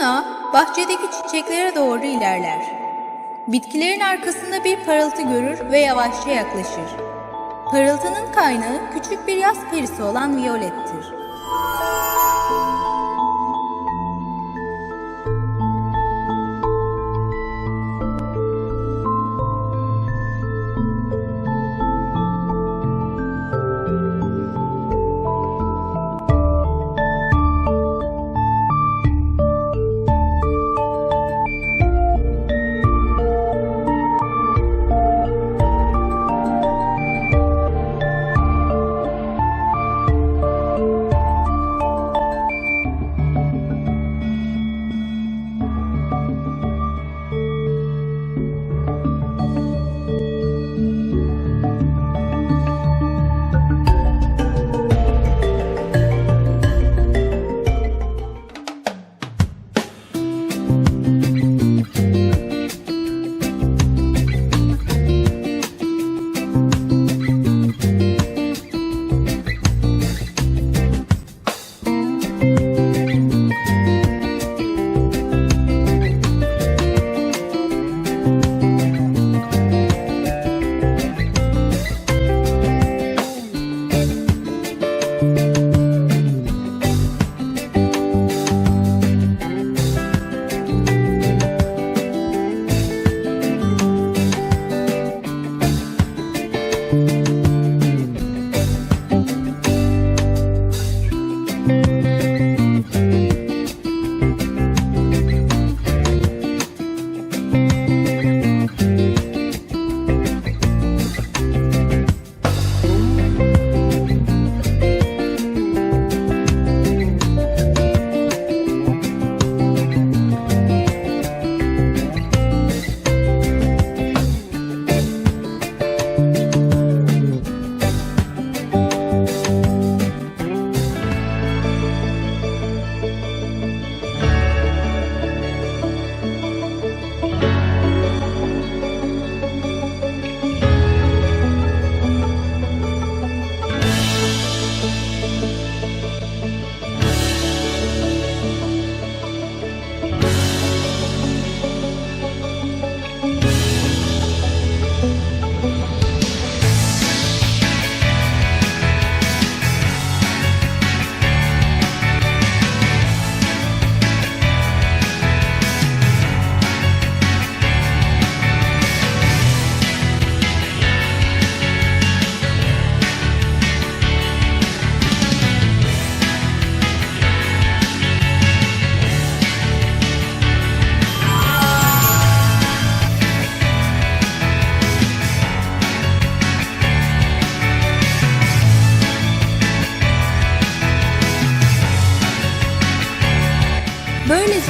Luna bahçedeki çiçeklere doğru ilerler. Bitkilerin arkasında bir parıltı görür ve yavaşça yaklaşır. Parıltının kaynağı küçük bir yaz perisi olan Violet'tir.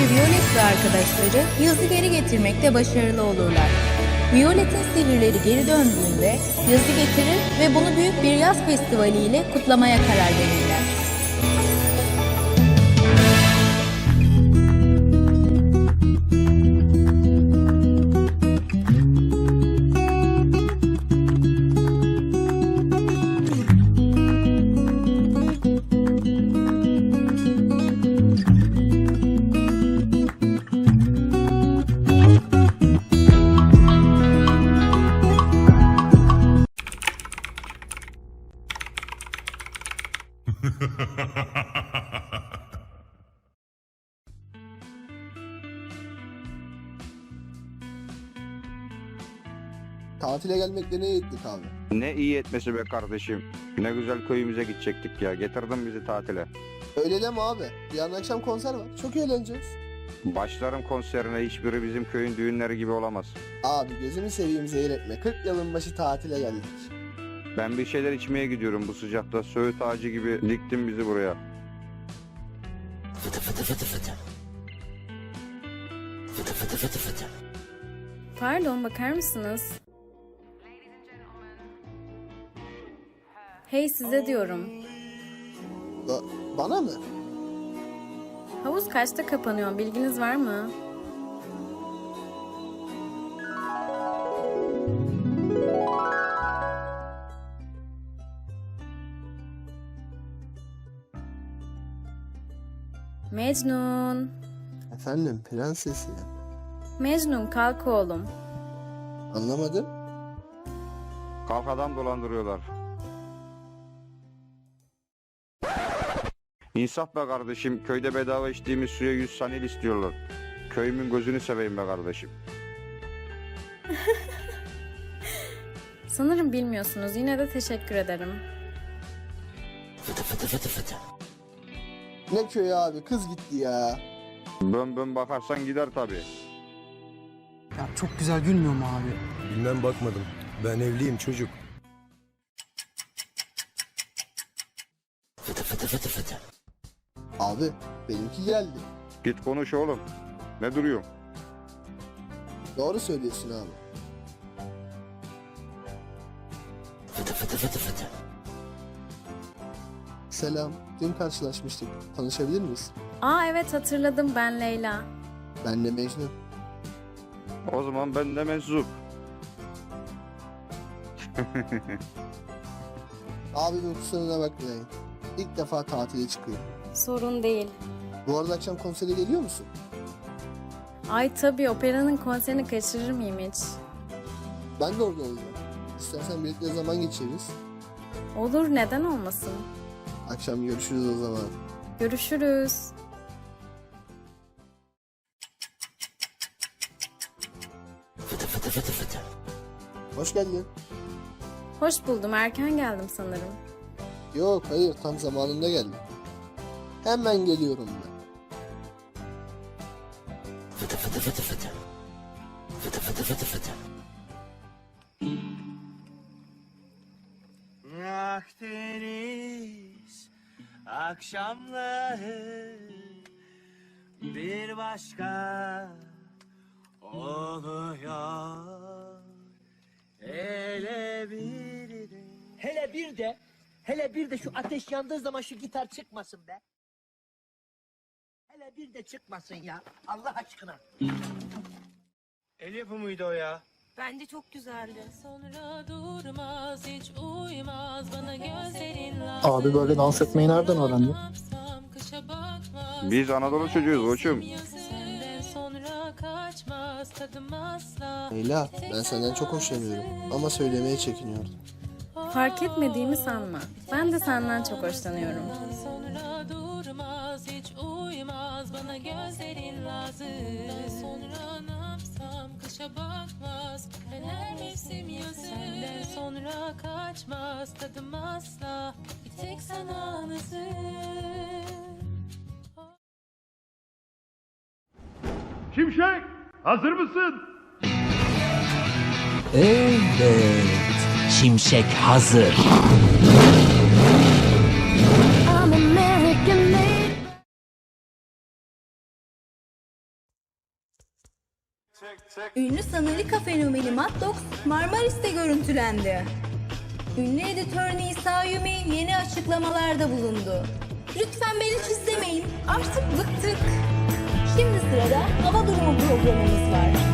Böylece Violet ve arkadaşları yazı geri getirmekte başarılı olurlar. Violet'in sihirleri geri döndüğünde yazı getirir ve bunu büyük bir yaz festivali ile kutlamaya karar verirler. Tatile gelmekle ne ettik abi? Ne iyi etmesi be kardeşim. Ne güzel köyümüze gidecektik ya. Getirdin bizi tatile. Öyle deme abi. Yarın akşam konser var. Çok eğleneceğiz. Başlarım konserine hiçbiri bizim köyün düğünleri gibi olamaz. Abi gözümü seveyim zehir etme. 40 yılın başı tatile geldik. Ben bir şeyler içmeye gidiyorum bu sıcakta. Söğüt ağacı gibi diktin bizi buraya. Fıtı fıtı fıtı fıtı. Fıtı fıtı fıtı fıtı. Pardon bakar mısınız? Hey size diyorum. Ba- bana mı? Havuz kaçta kapanıyor bilginiz var mı? Mecnun. Efendim prensesim. Mecnun kalk oğlum. Anlamadım. Kalk adam dolandırıyorlar. İnsaf be kardeşim. Köyde bedava içtiğimiz suya 100 saniyel istiyorlar. Köyümün gözünü seveyim be kardeşim. Sanırım bilmiyorsunuz. Yine de teşekkür ederim. Ne köyü abi kız gitti ya. Bön bön bakarsan gider tabii. Ya çok güzel gülmüyor mu abi? Bilmem bakmadım. Ben evliyim çocuk. Abi benimki geldi. Git konuş oğlum. Ne duruyorsun? Doğru söylüyorsun abi. Selam. Dün karşılaşmıştık. Tanışabilir miyiz? Aa evet hatırladım ben Leyla. Ben de Mecnun. O zaman ben de meczup. Abi bir kusuruna bakmayın. İlk defa tatile çıkıyor. Sorun değil. Bu arada akşam konsere geliyor musun? Ay tabii operanın konserini kaçırır mıyım hiç? Ben de orada olacağım. İstersen birlikte zaman geçiririz. Olur neden olmasın? Akşam görüşürüz o zaman. Görüşürüz. Hoş geldin. Hoş buldum erken geldim sanırım. Yok hayır tam zamanında geldim. Hemen geliyorum ben. Akdeniz akşamları bir başka oluyor. Hele bir de Hele bir de, hele bir de şu ateş yandığı zaman şu gitar çıkmasın be. Bir de çıkmasın ya. Allah aşkına. El yapımıydı o ya. Bence çok güzeldi. Sonra durmaz hiç uyumaz bana gözlerin lazım. Abi böyle dans etmeyi nereden öğrendin? Biz Anadolu çocuğuyuz koçum. Leyla ben senden çok hoşlanıyorum ama söylemeye çekiniyorum. Fark etmediğimi sanma. Ben de senden çok hoşlanıyorum. Lazım. Sonra ne yapsam kışa bakmaz. Ben her mevsim yazın. Senden sonra kaçmaz tadım asla. Bir tek sana nazım. Şimşek hazır mısın? Evet. Şimşek hazır. Ünlü sanalika fenomeni Matlox Marmaris'te görüntülendi. Ünlü editör Nisa Yumi yeni açıklamalarda bulundu. Lütfen beni çizemeyin. Artık bıktık. Şimdi sırada hava durumu programımız var.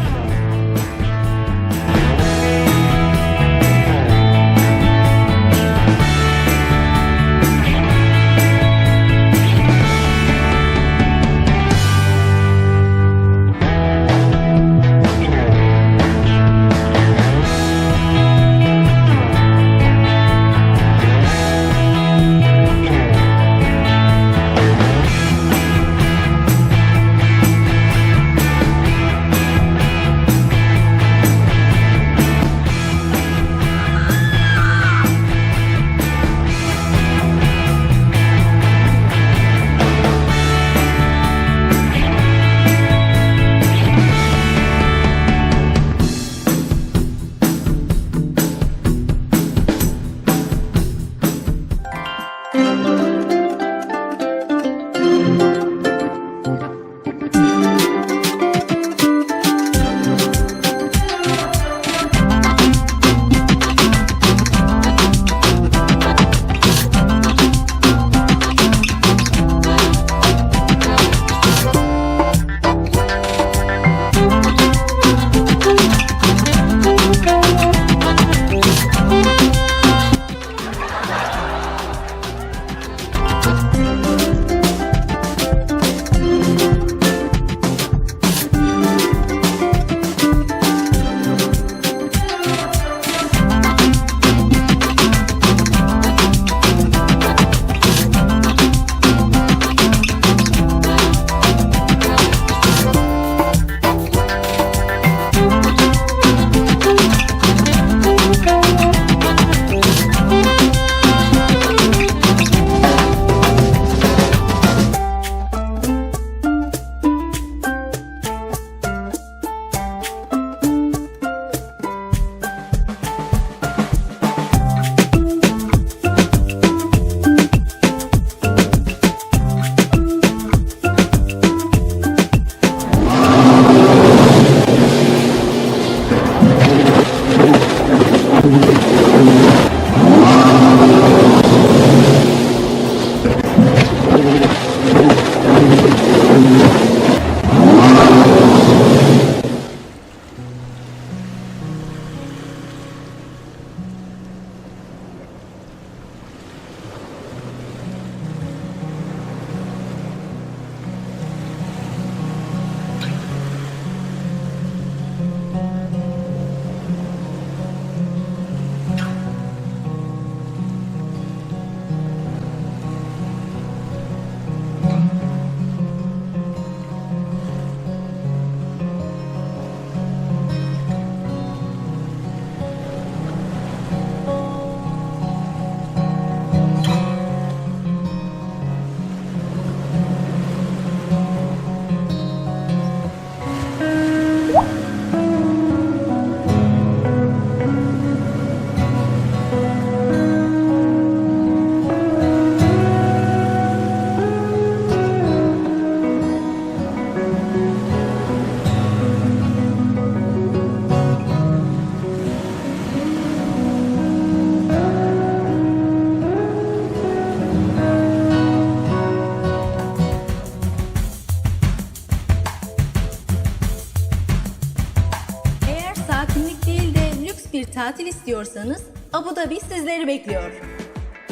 İstiyorsanız Abu Dhabi sizleri bekliyor.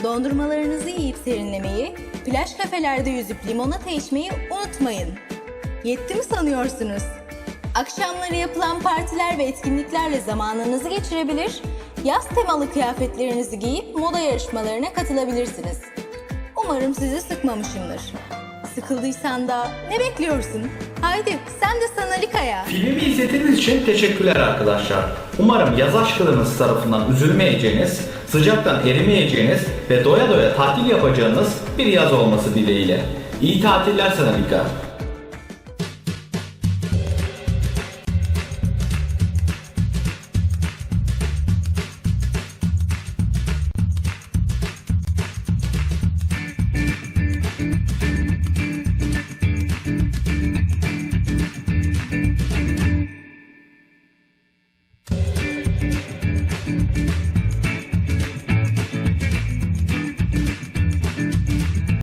Dondurmalarınızı yiyip serinlemeyi, plaj kafelerde yüzüp limonata içmeyi unutmayın. Yetti mi sanıyorsunuz? Akşamları yapılan partiler ve etkinliklerle zamanınızı geçirebilir, yaz temalı kıyafetlerinizi giyip moda yarışmalarına katılabilirsiniz. Umarım sizi sıkmamışımdır. Sıkıldıysan da ne bekliyorsun? Haydi sen de Sanalika'ya. Filmi izlediğiniz için teşekkürler arkadaşlar. Umarım yaz aşklarınız tarafından üzülmeyeceğiniz, sıcaktan erimeyeceğiniz ve doya doya tatil yapacağınız bir yaz olması dileğiyle. İyi tatiller Sanalika.